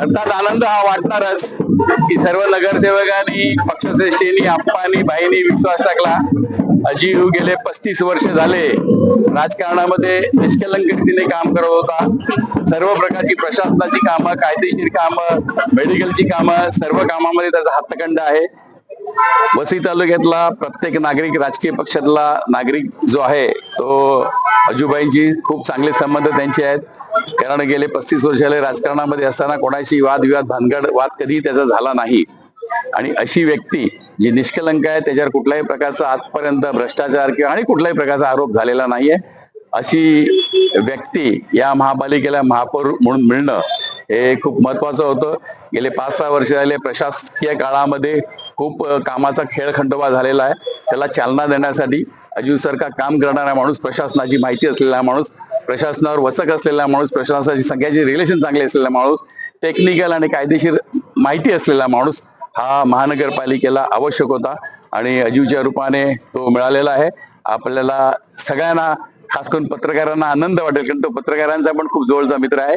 अर्थात आनंद हा वाटणारच. की सर्व नगरसेवकांनी पक्षश्रेष्ठींनी आप्पानी भाईनी विश्वास टाकला. अजीव गेले पस्तीस वर्ष झाले. राजकारणामध्ये निष्कलंक रीतीने काम करत होता. सर्व प्रकारची प्रशासनाची कामं कायदेशीर कामं मेडिकलची कामं सर्व कामामध्ये त्याचा हातखंड आहे. वसई तालुक्यातला प्रत्येक नागरिक राजकीय पक्षातला नागरिक जो आहे तो अजूबाईंची खूप चांगले संबंध त्यांचे आहेत. कारण गेले पस्तीस वर्षाला राजकारणामध्ये असताना कोणाशी वादविवाद भानगड वाद कधी त्याचा झाला नाही. आणि अशी व्यक्ती जी निष्कलंक आहे त्याच्यावर कुठल्याही प्रकारचा आजपर्यंत भ्रष्टाचार किंवा आणि कुठल्याही प्रकारचा आरोप झालेला नाहीये. अशी व्यक्ती या महापालिकेला महापौर म्हणून मिळणं हे खूप महत्वाचं होतं. गेले पाच सहा वर्ष झाले प्रशासकीय काळामध्ये खूप कामाचा खेळ खंडोबा झालेला आहे. त्याला चालना देण्यासाठी अजीवसारखा काम करणारा माणूस प्रशासनाची माहिती असलेला माणूस प्रशासनावर वचक असलेला माणूस प्रशासनाची सगळ्याचे रिलेशन चांगले असलेला माणूस टेक्निकल आणि कायदेशीर माहिती असलेला माणूस हा महानगरपालिकेला आवश्यक होता आणि अजीवच्या रूपाने तो मिळालेला आहे. आपल्याला सगळ्यांना खास करून पत्रकारांना आनंद वाटेल कारण तो पत्रकारांचा पण खूप जवळचा मित्र आहे.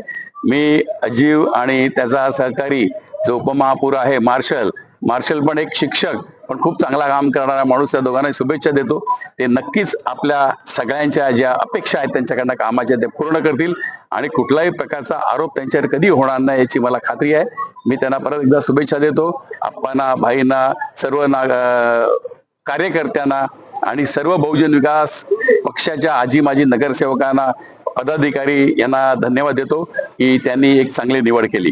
मी अजीव आणि त्याचा सहकारी जो उपमहापूर आहे मार्शल मार्शल पण एक शिक्षक पण खूप चांगला काम करणारा माणूस त्या दोघांना शुभेच्छा देतो. ते नक्कीच आपल्या सगळ्यांच्या ज्या अपेक्षा आहेत त्यांच्याकडनं कामाच्या ते पूर्ण करतील आणि कुठलाही प्रकारचा आरोप त्यांच्यावर कधी होणार नाही याची मला खात्री आहे. मी त्यांना परत एकदा शुभेच्छा देतो. आप्पांना भाईंना सर्व ना कार्यकर्त्यांना आणि सर्व बहुजन विकास पक्षाच्या आजी माजी नगरसेवकांना पदाधिकारी यांना धन्यवाद देतो की त्यांनी एक चांगली निवड केली.